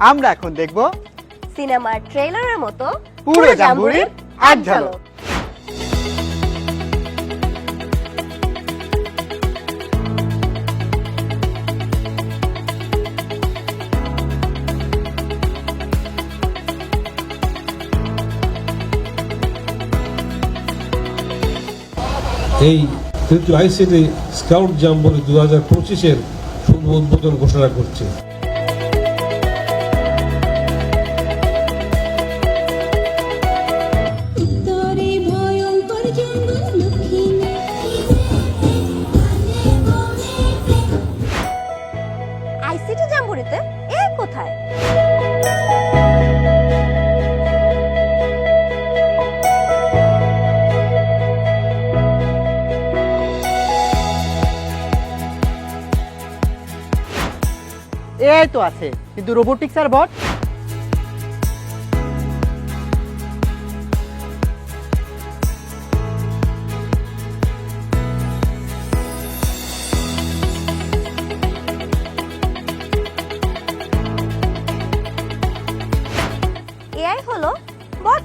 আমরা এখন দেখব সিনেমার ট্রেলারের মতো পুরো জাম্বুরির এক ঝলক। এই তৃতীয় আইসিটি স্কাউট জাম্বরি দু হাজার পঁচিশের শুভ উদ্বোধন ঘোষণা করছে এ কোথায়? এআই তো আছে কিন্তু রোবোটিক্স আর বট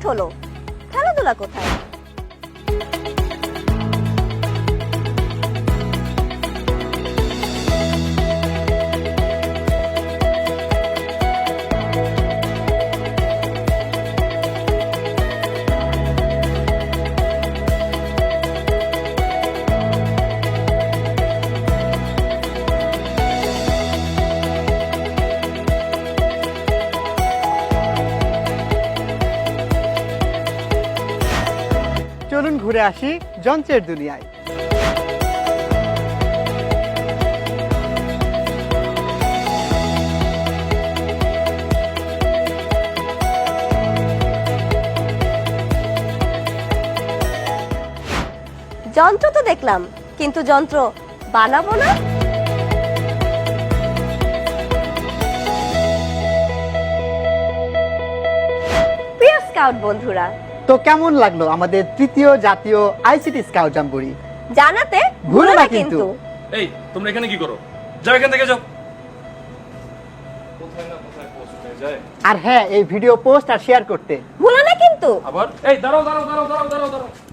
হলো? খেলাধুলা কোথায়? ঘুরে আসি যন্ত্রের দুনিয়ায়। যন্ত্র তো দেখলাম কিন্তু যন্ত্র বানাবো না? প্রিয় স্কাউট বন্ধুরা তো কেমন লাগল আমাদের তৃতীয় জাতীয় আইসিটি স্কাউট জাম্বুরি জানাতে ভুলো না কিন্তু। এই তোমরা এখানে কি করো? যাও এখান থেকে যাও। কোথায় না কোথায় পোস্ট হয়ে যায়? আর হ্যাঁ এই ভিডিও পোস্ট আর শেয়ার করতে। ভুলো না কিন্তু। আবার? এই দাঁড়াও দাঁড়াও দাঁড়াও দাঁড়াও দাঁড়াও দাঁড়াও।